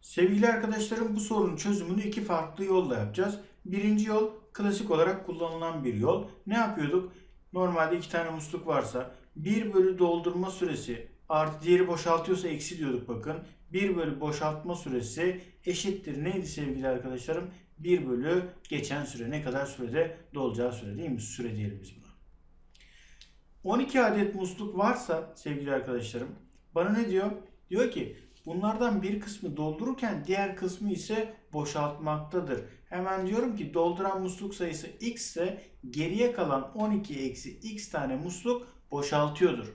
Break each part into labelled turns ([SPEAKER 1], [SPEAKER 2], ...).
[SPEAKER 1] Sevgili arkadaşlarım bu sorunun çözümünü iki farklı yolla yapacağız. Birinci yol klasik olarak kullanılan bir yol. Ne yapıyorduk? Normalde iki tane musluk varsa 1 bölü doldurma süresi artı diğeri boşaltıyorsa eksi diyorduk bakın. 1 bölü boşaltma süresi eşittir neydi sevgili arkadaşlarım? 1 bölü geçen süre ne kadar sürede dolacağı süre değil mi? Süre diyelim biz buna. 12 adet musluk varsa sevgili arkadaşlarım bana ne diyor? Diyor ki bunlardan bir kısmı doldururken diğer kısmı ise boşaltmaktadır. Hemen diyorum ki dolduran musluk sayısı x ise geriye kalan 12 eksi x tane musluk boşaltıyordur.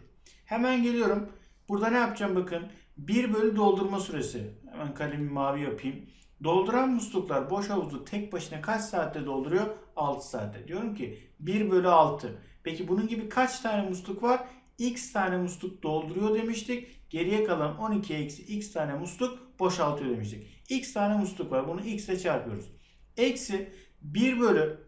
[SPEAKER 1] Hemen geliyorum. Burada ne yapacağım bakın. 1 bölü doldurma süresi. Hemen kalemi mavi yapayım. Dolduran musluklar boş havuzu tek başına kaç saatte dolduruyor? 6 saatte. Diyorum ki 1 bölü 6. Peki bunun gibi kaç tane musluk var? X tane musluk dolduruyor demiştik. Geriye kalan 12 eksi X tane musluk boşaltıyor demiştik. X tane musluk var. Bunu X ile çarpıyoruz. Eksi 1 bölü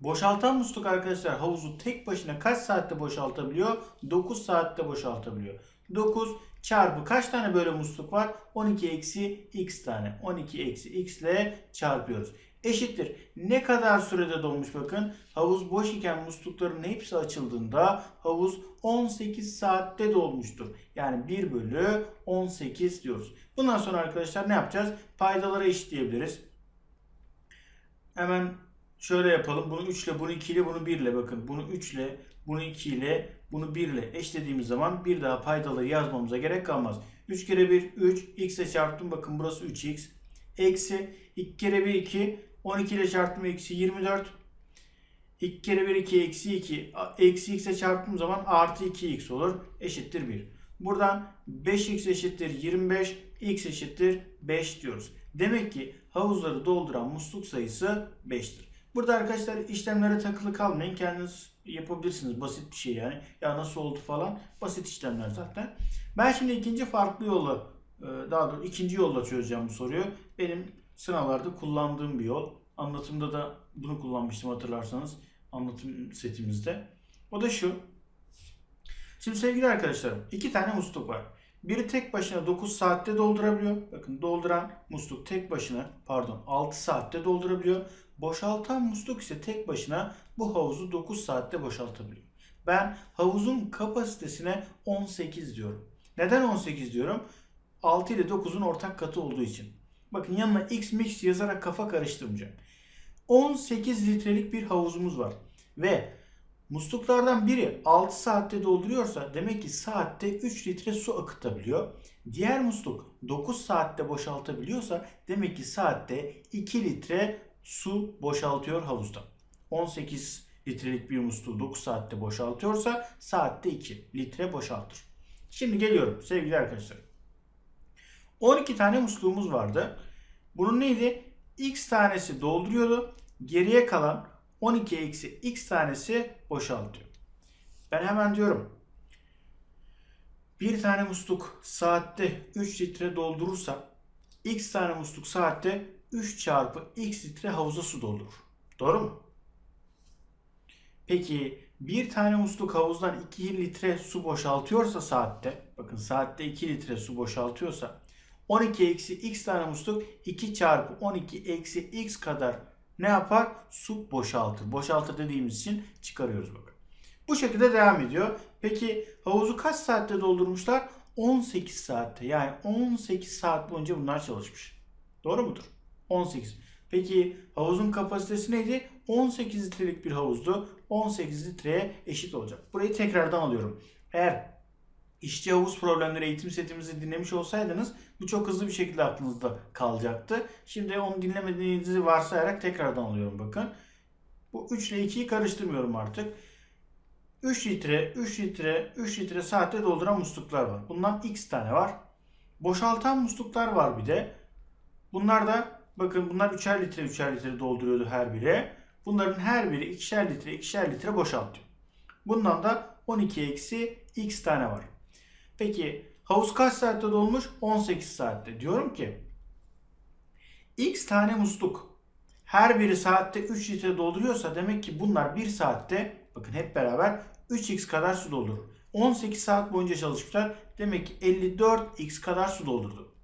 [SPEAKER 1] boşaltan musluk arkadaşlar havuzu tek başına kaç saatte boşaltabiliyor? 9 saatte boşaltabiliyor. 9 çarpı kaç tane böyle musluk var? 12 eksi x tane. 12 eksi x ile çarpıyoruz. Eşittir. Ne kadar sürede dolmuş bakın. Havuz boş iken muslukların hepsi açıldığında havuz 18 saatte dolmuştur. Yani 1 bölü 18 diyoruz. Bundan sonra arkadaşlar ne yapacağız? Paydalara eşitleyebiliriz. Hemen şöyle yapalım. Bunu 3 ile, bunu 2 ile, bunu 1 ile bakın. Bunu 3 ile, bunu 2 ile, bunu 1 ile eşlediğimiz zaman bir daha paydaları yazmamıza gerek kalmaz. 3 kere 1 3, x ile çarptım. Bakın burası 3x. Eksi 2 kere 1 2, 12 ile çarptım eksi 24. 2 kere 1 2 eksi 2 eksi x'e çarptığım zaman artı 2x olur. Eşittir 1. Buradan 5x eşittir 25 x eşittir 5 diyoruz. Demek ki havuzları dolduran musluk sayısı 5'tir. Burada arkadaşlar işlemlere takılı kalmayın. Kendiniz yapabilirsiniz. Basit bir şey yani. Ya nasıl oldu falan. Basit işlemler zaten. Ben şimdi ikinci farklı yolla e, daha doğrusu ikinci yolla çözeceğim bu soruyu. Benim sınavlarda kullandığım bir yol. Anlatımda da bunu kullanmıştım hatırlarsanız anlatım setimizde. O da şu. Şimdi sevgili arkadaşlarım iki tane musluk var. Biri tek başına 9 saatte doldurabiliyor. Bakın dolduran musluk tek başına pardon 6 saatte doldurabiliyor. Boşaltan musluk ise tek başına bu havuzu 9 saatte boşaltabiliyor. Ben havuzun kapasitesine 18 diyorum. Neden 18 diyorum? 6 ile 9'un ortak katı olduğu için. Bakın yanına x mix yazarak kafa karıştırmayacağım. 18 litrelik bir havuzumuz var. Ve musluklardan biri 6 saatte dolduruyorsa demek ki saatte 3 litre su akıtabiliyor. Diğer musluk 9 saatte boşaltabiliyorsa demek ki saatte 2 litre su boşaltıyor havuzda. 18 litrelik bir musluğu 9 saatte boşaltıyorsa saatte 2 litre boşaltır. Şimdi geliyorum sevgili arkadaşlar. 12 tane musluğumuz vardı. Bunun neydi? X tanesi dolduruyordu. Geriye kalan 12 eksi X tanesi boşaltıyor. Ben hemen diyorum. Bir tane musluk saatte 3 litre doldurursa X tane musluk saatte 3 çarpı X litre havuza su doldurur. Doğru mu? Peki bir tane musluk havuzdan 2 litre su boşaltıyorsa saatte, bakın saatte 2 litre su boşaltıyorsa 12 eksi x tane musluk 2 çarpı 12 eksi x kadar ne yapar? Su boşaltır. Boşaltır dediğimiz için çıkarıyoruz bakın. Bu şekilde devam ediyor. Peki havuzu kaç saatte doldurmuşlar? 18 saatte. Yani 18 saat boyunca bunlar çalışmış. Doğru mudur? 18. Peki havuzun kapasitesi neydi? 18 litrelik bir havuzdu. 18 litreye eşit olacak. Burayı tekrardan alıyorum. Eğer işçi havuz problemleri eğitim setimizi dinlemiş olsaydınız bu çok hızlı bir şekilde aklınızda kalacaktı. Şimdi onu dinlemediğinizi varsayarak tekrardan alıyorum bakın. Bu 3 ile 2'yi karıştırmıyorum artık. 3 litre, 3 litre, 3 litre saatte dolduran musluklar var. Bundan x tane var. Boşaltan musluklar var bir de. Bunlar da bakın bunlar 3'er litre 3'er litre dolduruyordu her biri. Bunların her biri 2'şer litre 2'şer litre boşaltıyor. Bundan da 12 eksi x tane var. Peki havuz kaç saatte dolmuş? 18 saatte. Diyorum ki x tane musluk her biri saatte 3 litre dolduruyorsa demek ki bunlar 1 saatte bakın hep beraber 3x kadar su doldurur. 18 saat boyunca çalışmışlar. Demek ki 54x kadar su doldurdu.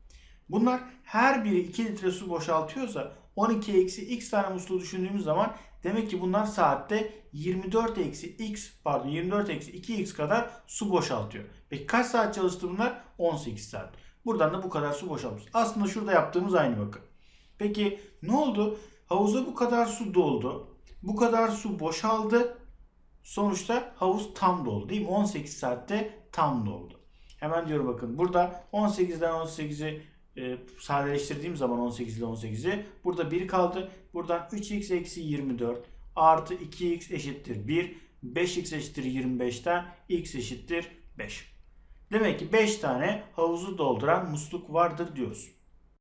[SPEAKER 1] Bunlar her biri 2 litre su boşaltıyorsa 12 eksi x tane musluğu düşündüğümüz zaman demek ki bunlar saatte 24 eksi x pardon 24 eksi 2x kadar su boşaltıyor. Peki kaç saat çalıştı bunlar? 18 saat. Buradan da bu kadar su boşalmış. Aslında şurada yaptığımız aynı bakın. Peki ne oldu? Havuza bu kadar su doldu. Bu kadar su boşaldı. Sonuçta havuz tam doldu değil mi? 18 saatte tam doldu. Hemen diyorum bakın burada 18'den 18'i e, sadeleştirdiğim zaman 18 ile 18'i burada 1 kaldı. Buradan 3x eksi 24 artı 2x eşittir 1. 5x eşittir 25'ten x eşittir 5. Demek ki 5 tane havuzu dolduran musluk vardır diyoruz.